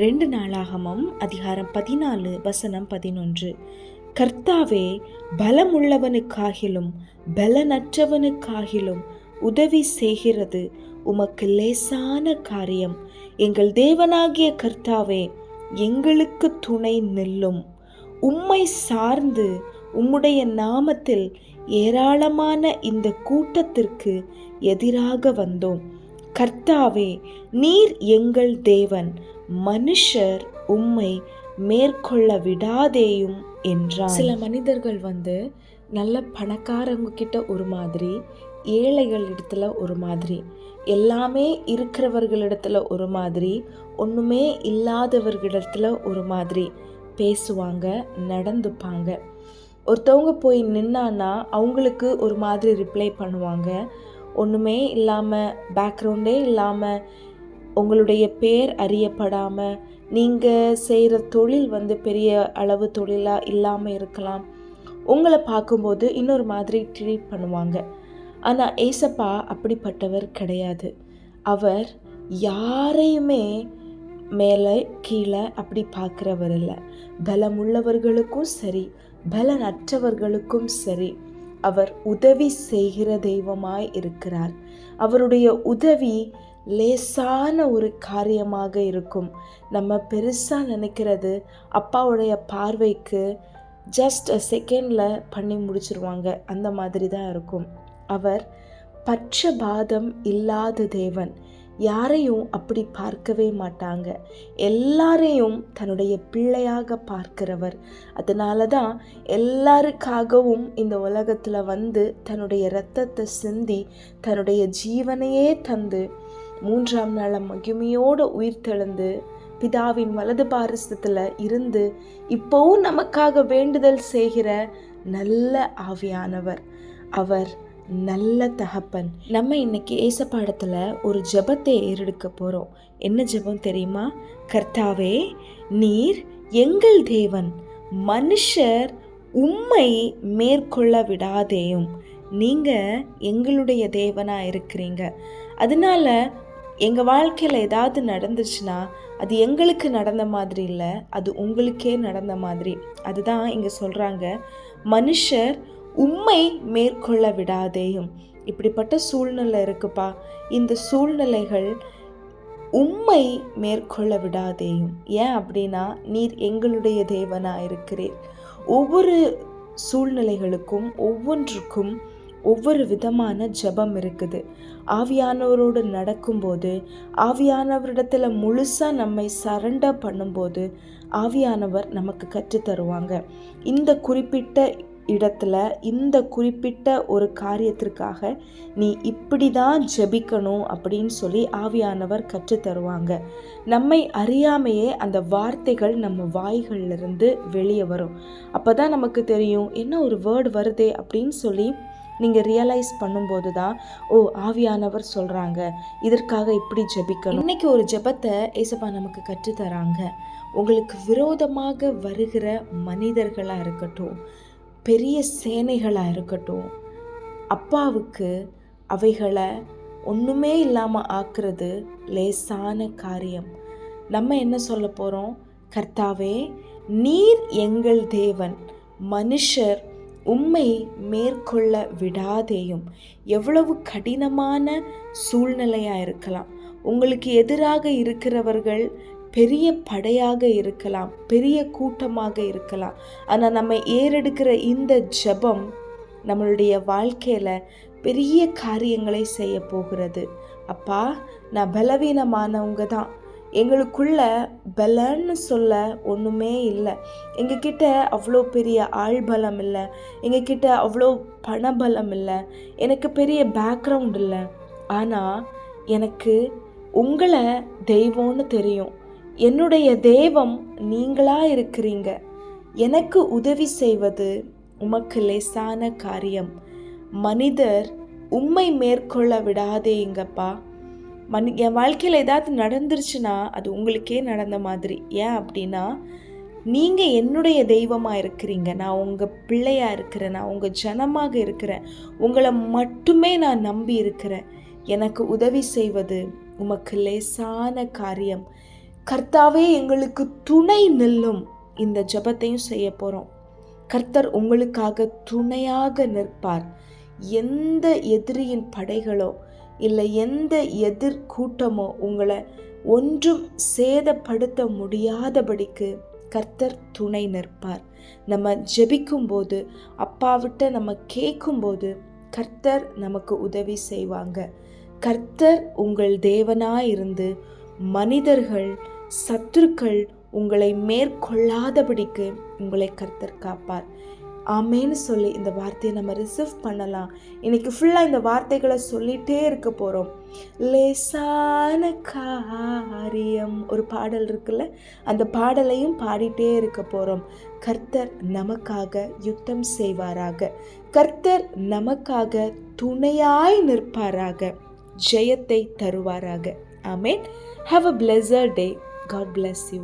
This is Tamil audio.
ரெண்டு நாளாகமம் அதிகாரம் பதினாலு வசனம் பதினொன்று. கர்த்தாவே பலமுள்ளவனுக்காகிலும் பலனற்றவனுக்காகிலும் உதவி செய்கிறது உமக்கு லேசான காரியம். எங்கள் தேவனாகிய கர்த்தாவே எங்களுக்கு துணை நில்லும். உம்மை சார்ந்து உம்முடைய நாமத்தில் ஏராளமான இந்த கூட்டத்திற்கு எதிராக வந்தோம். கர்த்தாவே நீர் எங்கள் தேவன். மனுஷர் உம்மை மேற்கொள்ள விடாதேயும் என்றார் சில மனிதர்கள் வந்து நல்ல பணக்காரங்க கிட்ட ஒரு மாதிரி ஏழைகள் இடத்துல ஒரு மாதிரி எல்லாமே இருக்கிறவர்களிடத்துல ஒரு மாதிரி ஒன்றுமே இல்லாதவர்களிடத்துல ஒரு மாதிரி பேசுவாங்க நடந்துப்பாங்க. ஒருத்தவங்க போய் நின்னான்னா அவங்களுக்கு ஒரு மாதிரி ரிப்ளை பண்ணுவாங்க. ஒன்றுமே இல்லாமல் பேக்ரவுண்டே இல்லாமல் உங்களுடைய பேர் அறியப்படாமல் நீங்கள் செய்கிற தொழில் வந்து பெரிய அளவு தொழிலாக இல்லாமல் இருக்கலாம். உங்களை பார்க்கும்போது இன்னொரு மாதிரி ட்ரீட் பண்ணுவாங்க. ஆனால் ஏசப்பா அப்படிப்பட்டவர் கிடையாது. அவர் யாரையுமே மேலே கீழே அப்படி பார்க்குறவர் இல்லை. பலமுள்ளவர்களுக்கும் சரி பலனற்றவர்களுக்கும் சரி அவர் உதவி செய்கிற தெய்வமாய் இருக்கிறார். அவருடைய உதவி லேசான ஒரு காரியமாக இருக்கும். நம்ம பெருசாக நினைக்கிறது அப்பாவுடைய பார்வைக்கு ஜஸ்ட் அ செகண்டில் பண்ணி முடிச்சிருவாங்க. அந்த மாதிரி தான் இருக்கும். அவர் பட்சபாதம் இல்லாத தேவன். யாரையும் அப்படி பார்க்கவே மாட்டாங்க. எல்லாரையும் தன்னுடைய பிள்ளையாக பார்க்கிறவர். அதனால தான் எல்லாருக்காகவும் இந்த உலகத்தில் வந்து தன்னுடைய இரத்தத்தை சிந்தி தன்னுடைய ஜீவனையே தந்து மூன்றாம் நாள் மகிமையோடு உயிர் தெழுந்து பிதாவின் வலது பாரசத்தில் இருந்து இப்போவும் நமக்காக வேண்டுதல் செய்கிற நல்ல ஆவியானவர். அவர் நல்ல தகப்பன். நம்ம இன்னைக்கு ஏசப்பாடத்தில் ஒரு ஜெபத்தை ஏறெடுக்க போகிறோம் என்ன ஜெபம் தெரியுமா? கர்த்தாவே நீர் எங்கள் தேவன் மனுஷர் உம்மை மேற்கொள்ள விடாதேயும். நீங்கள் எங்களுடைய தேவனாக இருக்கிறீங்க. அதனால எங்கள் வாழ்க்கையில் ஏதாவது நடந்துச்சுன்னா அது எங்களுக்கு நடந்த மாதிரி இல்லை அது உங்களுக்கே நடந்த மாதிரி. அதுதான் இங்கே சொல்கிறாங்க மனுஷர் உண்மை மேற்கொள்ள விடாதேயும். இப்படிப்பட்ட சூழ்நிலை இருக்குப்பா. இந்த சூழ்நிலைகள் உம்மை மேற்கொள்ள விடாதேயும். ஏன் அப்படின்னா நீர் எங்களுடைய தேவனாக இருக்கிறீர் ஒவ்வொரு சூழ்நிலைகளுக்கும் ஒவ்வொன்றுக்கும் ஒவ்வொரு விதமான ஜபம் இருக்குது. ஆவியானவரோடு நடக்கும்போது ஆவியானவரிடத்தில் முழுசாக நம்மை சரண்டர் பண்ணும்போது ஆவியானவர் நமக்கு கற்றுத்தருவாங்க இந்த குறிப்பிட்ட இடத்துல இந்த குறிப்பிட்ட ஒரு காரியத்திற்காக நீ இப்படி தான் ஜெபிக்கணும் அப்படின்னு சொல்லி ஆவியானவர் கற்றுத்தருவாங்க நம்மை அறியாமையே அந்த வார்த்தைகள் நம்ம வாய்கள்லேருந்து வெளியே வரும். அப்போ தான் நமக்கு தெரியும் என்ன ஒரு வேர்டு வருதே அப்படின்னு சொல்லி நீங்கள் ரியலைஸ் பண்ணும்போது தான் ஓ ஆவியானவர் சொல்கிறாங்க இதற்காக இப்படி ஜெபிக்கணும். இன்னைக்கு ஒரு ஜெபத்தை ஏசப்பா நமக்கு கற்றுத்தராங்க. உங்களுக்கு விரோதமாக வருகிற மனிதர்களாக இருக்கட்டும் பெரிய சேனைகளாக இருக்கட்டும் அப்பாவுக்கு அவைகளை ஒன்றுமே இல்லாமல் ஆக்குறது லேசான காரியம். நம்ம என்ன சொல்ல போகிறோம் கர்த்தாவே நீர் எங்கள் தேவன். மனுஷர் உம்மை மேற்கொள்ள விடாதேயும். எவ்வளவு கடினமான சூழ்நிலையாக இருக்கலாம். உங்களுக்கு எதிராக இருக்கிறவர்கள் பெரிய படையாக இருக்கலாம் பெரிய கூட்டமாக இருக்கலாம். ஆனால் நம்ம ஏறெடுக்கிற இந்த ஜபம் நம்மளுடைய வாழ்க்கையில் பெரிய காரியங்களை செய்ய போகிறது. அப்பா நான் பலவீனமானவங்க தான் எங்களுக்குள்ள பலன்னு சொல்ல ஒன்றுமே இல்லை. எங்ககிட்ட அவ்வளோ பெரிய ஆள்பலம் இல்லை. எங்ககிட்ட அவ்வளோ பணபலம் இல்லை. எனக்கு பெரிய பேக்ரவுண்ட் இல்லை. ஆனால் எனக்கு உங்களை தெய்வம்னு தெரியும். என்னுடைய தெய்வம் நீங்களாக இருக்கிறீங்க. எனக்கு உதவி செய்வது உமக்கு லேசான காரியம். மனிதர் உம்மை மேற்கொள்ள விடாதேங்கப்பா மண் என் வாழ்க்கையில் ஏதாவது நடந்துருச்சுன்னா அது உங்களுக்கே நடந்த மாதிரி. ஏன் அப்படின்னா நீங்கள் என்னுடைய தெய்வமாக இருக்கிறீங்க. நான் உங்கள் பிள்ளையாக இருக்கிறேன். நான் உங்கள் ஜனமாக இருக்கிறேன். உங்களை மட்டுமே நான் நம்பி இருக்கிறேன். எனக்கு உதவி செய்வது உமக்கு லேசான காரியம். கர்த்தாவே எங்களுக்கு துணை நில்லும். இந்த ஜெபத்தையும் செய்ய போகிறோம் கர்த்தர் உங்களுக்காக துணையாக நிற்பார். எந்த எதிரியின் படைகளோ இல்லை எந்த எதிர்கூட்டமோ உங்களை ஒன்றும் சேதப்படுத்த முடியாதபடிக்கு கர்த்தர் துணை நிற்பார். நம்ம ஜெபிக்கும்போது அப்பாவிட்ட நம்ம கேட்கும்போது கர்த்தர் நமக்கு உதவி செய்வாங்க. கர்த்தர் உங்கள் தேவனாயிருந்து மனிதர்கள் சத்துருக்கள் உங்களை மேற்கொள்ளாதபடிக்கு உங்களை கர்த்தர் காப்பார். ஆமேன்னு சொல்லி இந்த வார்த்தையை நம்ம ரிசீவ் பண்ணலாம். இன்னைக்கு ஃபுல்லாக இந்த வார்த்தைகளை சொல்லிகிட்டே இருக்க போகிறோம் லேசான காரியம் ஒரு பாடல் இருக்குல்ல? அந்த பாடலையும் பாடிட்டே இருக்க போகிறோம் கர்த்தர் நமக்காக யுத்தம் செய்வாராக. கர்த்தர் நமக்காக துணையாய் நிற்பாராக. ஜெயத்தை தருவாராக. ஆமேன். Have a pleasure day God bless you